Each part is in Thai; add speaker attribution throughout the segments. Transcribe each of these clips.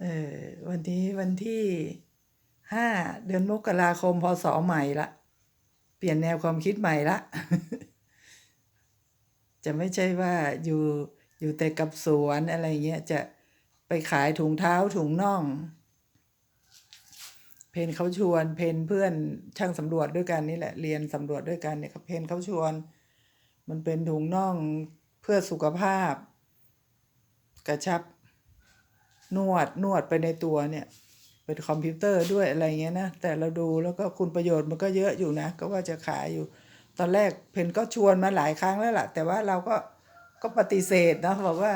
Speaker 1: เออวันนี้วันที่ห้าเดือนมกราคมพศใหม่ละ เปลี่ยนแนวความคิดใหม่ละ จะไม่ใช่ว่าอยู่อยู่แต่กับสวนอะไรเงี้ยจะไปขายถุงเท้าถุงน่อง เพนเขาชวนเพนเพื่อนช่างสำรวจด้วยกันนี่แหละ เรียนสำรวจด้วยกันเนี่ยเพนเขาชวน มันเป็นถุงน่องเพื่อสุขภาพ กระชับ นวดนวดไปในตัวเนี่ยเป็นคอมพิวเตอร์ด้วยอะไรเงี้ยนะ แต่เราดูแล้วก็คุณประโยชน์มันก็เยอะอยู่นะ ก็ว่าจะขายอยู่ ตอนแรกเพนก็ชวนมาหลายครั้งแล้วล่ะ แต่ว่าเราก็ก็ปฏิเสธนะบอกว่า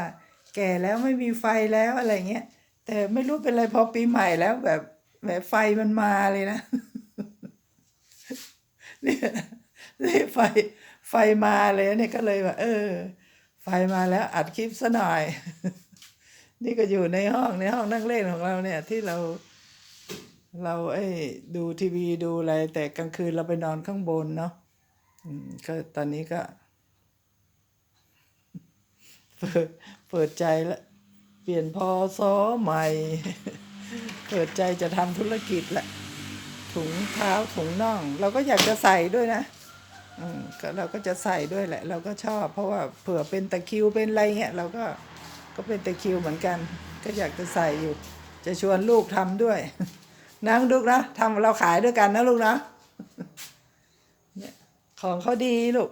Speaker 1: แก่แล้วไม่มีไฟแล้วอะไรเงี้ยแต่ไม่รู้เป็นไรพอปีใหม่แล้วแบบแบบไฟมันมาเลยนะเนี่ยนี่ไฟไฟมาเลยเนี่ยก็เลยว่าเออ ไฟมาแล้วอัดคลิปซะหน่อย นี่ก็อยู่ในห้องในห้องนั่งเล่นของเราเนี่ย ที่เรา เราไอ้ดูทีวีดูอะไร แต่กลางคืนเราไปนอนข้างบนเนาะก็ตอนนี้ก็เปิดเปิดใจละเปลี่ยนพอซอใหม่ เปิดใจจะทำธุรกิจละถุงเท้าถุงน่อง เราก็อยากจะใส่ด้วยนะอืมก็เราก็จะใส่ด้วยแหละ เราก็ชอบ เพราะว่าเผื่อเป็นตะคิวเป็นอะไรเงี้ยเราก็ ก็เป็นตะคิวเหมือนกัน ก็อยากจะใส่อยู่ จะชวนลูกทำด้วยนะลูกนะทำเราขายด้วยกันนะลูกนะเนี่ยของเขาดีลูก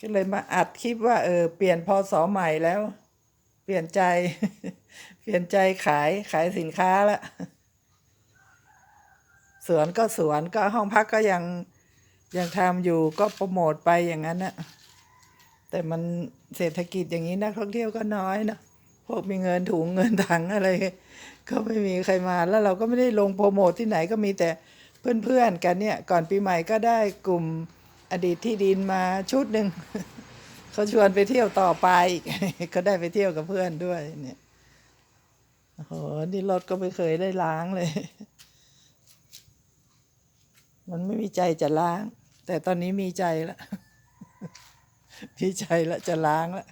Speaker 1: ก็เลยมาอัดคลิปว่าเออเปลี่ยนพศใหม่แล้ว เปลี่ยนใจ เปลี่ยนใจขายขายสินค้าละสวนก็สวนก็ห้องพักก็ยังยังทำอยู่ก็โปรโมทไปอย่างนั้นนะ แต่มันเศรษฐกิจอย่างนี้นักท่องเที่ยวก็น้อยนะพวกมีเงินถุงเงินถังอะไร ก็ไม่มีใครมาแล้วเราก็ไม่ได้ลงโปรโมทที่ไหนก็มีแต่เพื่อนๆกันเนี่ย ก่อนปีใหม่ก็ได้กลุ่มอดีตที่ดินมาชุดหนึ่งเขาชวนไปเที่ยวต่อไปอีกก็ได้ไปเที่ยวกับเพื่อนด้วยเนี่ยโอ้โหนี่รถก็ไม่เคยได้ล้างเลย มันไม่มีใจจะล้าง แต่ตอนนี้มีใจแล้ว มีใจแล้วจะล้างแล้ว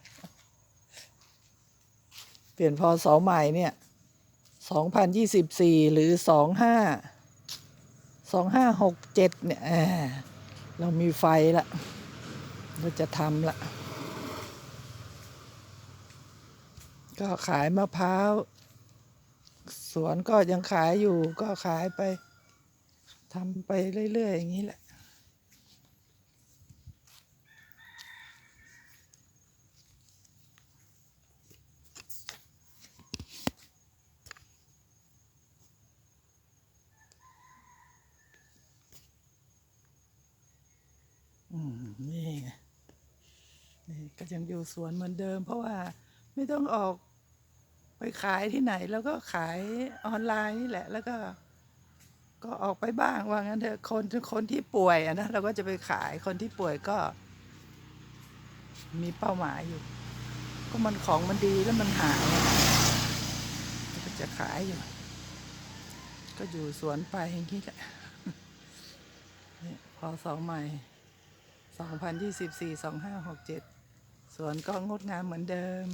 Speaker 1: เปลี่ยนพอสอใหม่เนี่ยสองพันยี่สิบสี่หรือสองห้าสองห้าหกเจ็ดเนี่ยเรามีไฟละเราจะทำละก็ขายมะพร้าว สวนก็ยังขายอยู่ก็ขายไปทำไปเรื่อย ๆ อย่างนี้แหละ อืม นี่ไงนี่ ก็ยังอยู่สวนเหมือนเดิม เพราะว่าไม่ต้องออกไปขายที่ไหนแล้วก็ขายออนไลน์นี่แหละ แล้วก็ ก็ออกไปบ้างว่างั้นเถอะคนคนที่ป่วยอะนะเราก็จะไปขายคนที่ป่วยก็ มีเป้าหมายอยู่ ก็มันของมันดีแล้วมันหายก็จะขายอยู่ ก็อยู่สวนไปอย่างนี้แหละพอสองใหม่สองพันยี่สิบสี่สองห้าหกเจ็ด สวนก็งดงามเหมือนเดิม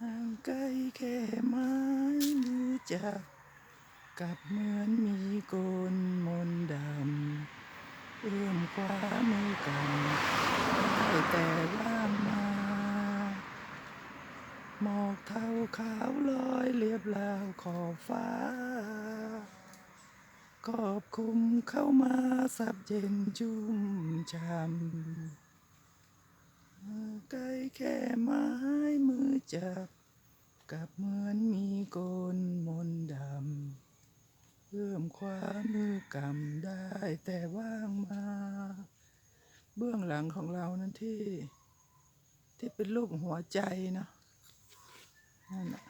Speaker 1: ห่างไกลแค่ไม้มือจับกับเหมือนมีโกนมนดำเอื้อมคว้ามือกันได้แต่ว่ามา หมอกเทาขาวลอยเรียบราวขอบฟ้า กอบคุมเข้ามาสับเย็นชุ่มช่ำใกล้แค่ไม้มือจับ กับเหมือนมีโกนมนดำเอื้อมคว้ามือกำได้แต่ว่างมา เบื้องหลังของเรานั้นที่ ที่เป็นรูปหัวใจนะนั่นน่ะ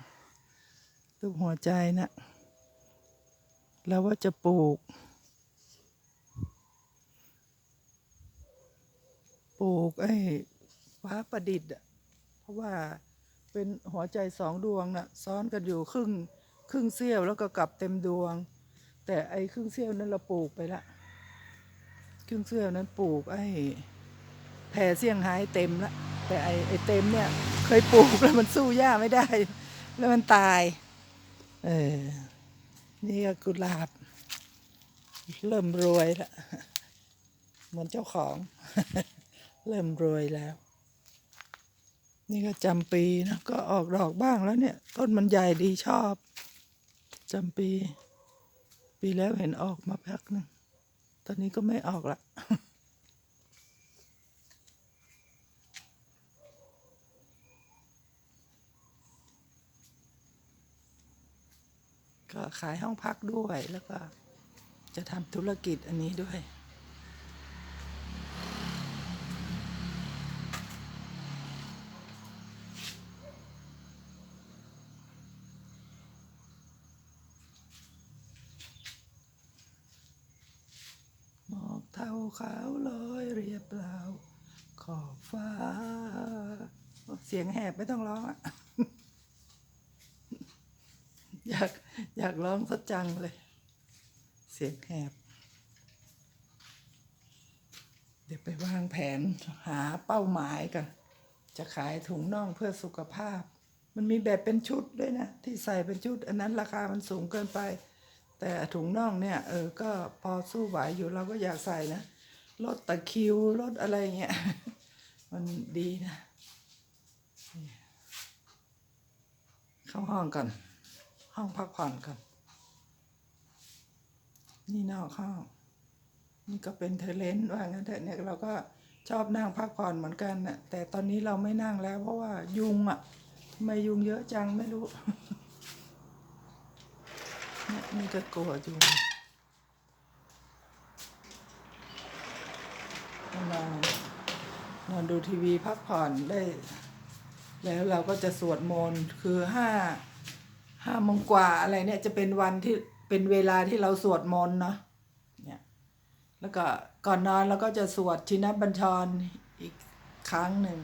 Speaker 1: รูปหัวใจนะเราว่าจะปลูก ปลูกไอ้ฟ้าประดิษฐ์อะเพราะว่าเป็นหัวใจสองดวงน่ะซ้อนกันอยู่ครึ่งครึ่งเสี้ยวแล้วก็กลับเต็มดวง แต่ไอ้ครึ่งเสี้ยวนั้นเราปลูกไปละครึ่งเสี้ยวนั้นปลูกไอ้แผ่เซี่ยงไฮ้เต็มละแต่ไอไอเต็มเนี่ยเคยปลูกแล้วมันสู้หญ้าไม่ได้ แล้วมันตาย เออ นี่ก็กุหลาบ เริ่มรวยแล้วเหมือนเจ้าของ เริ่มรวยแล้ว นี่ก็จำปีนะก็ออกดอกบ้างแล้วเนี่ย ต้นมันใหญ่ดีชอบจำปี ปีแล้วเห็นออกมาพักหนึงตอนนี้ก็ไม่ออกละ ก็ขายห้องพักด้วยแล้วก็จะทำธุรกิจอันนี้ด้วย หมอกเทาขาวลอยเรียบเปล่าขอบฟ้า เสียงแหบไม่ต้องร้องอะอยาก อยากร้องสักจังเลย เสียงแหบ เดี๋ยวไปวางแผนหาเป้าหมายกัน จะขายถุงน่องเพื่อสุขภาพ มันมีแบบเป็นชุดด้วยนะ ที่ใส่เป็นชุด อันนั้นราคามันสูงเกินไป แต่ถุงน่องเนี่ย เออ ก็พอสู้ไหวอยู่เราก็อยากใส่นะลดตะคิวลดอะไรเงี้ย มันดีนะ เข้าห้องก่อน ห้องพักผ่อนก่อนนี่นอกห้อง นี่ก็เป็นเทเลนต์ว่างั้นเถอะเนี่ยเราก็ชอบนั่งพักผ่อนเหมือนกันน่ะ แต่ตอนนี้เราไม่นั่งแล้วเพราะว่ายุงอะทำไมยุงเยอะจังไม่รู้เนี่ยนี่ก็กลัวยุงนอนนอนดูทีวีพักผ่อนได้ แล้วเราก็จะสวดมนต์คือห้า ห้าโมงกว่าอะไรเนี่ยจะเป็นวันที่เป็นเวลาที่เราสวดมนต์เนาะเนี่ยแล้วก็ก่อนนอนเราก็จะสวดชินบัญชรอีกครั้งหนึ่ง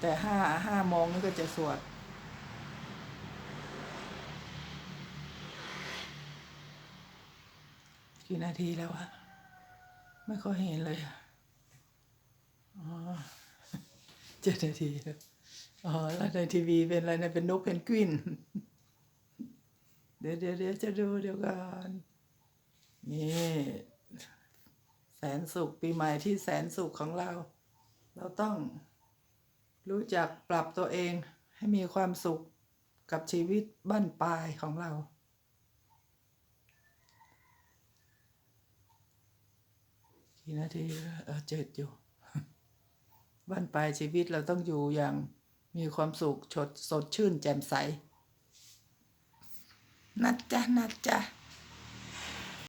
Speaker 1: แต่ห้าห้าโมงนี่ก็จะสวดกี่นาทีแล้วอะไม่ค่อยเห็นเลยอ๋อเจ็ดนาทีอ๋อแล้วในทีวีเป็นอะไรนะเป็นนกเพนกวิน เดี๋ยวเดี๋ยวเดี๋ยวจะดูเดี๋ยวก่อนนี่แสนสุขปีใหม่ที่แสนสุขของเรา เราต้องรู้จักปรับตัวเองให้มีความสุขกับชีวิตบ้านปลายของเรา กี่นาทีเออเจ็ดอยู่บ้านปลายชีวิตเราต้องอยู่อย่างมีความสุขดสดชื่นแจ่มใส นัดจ้ะนัดจ้ะ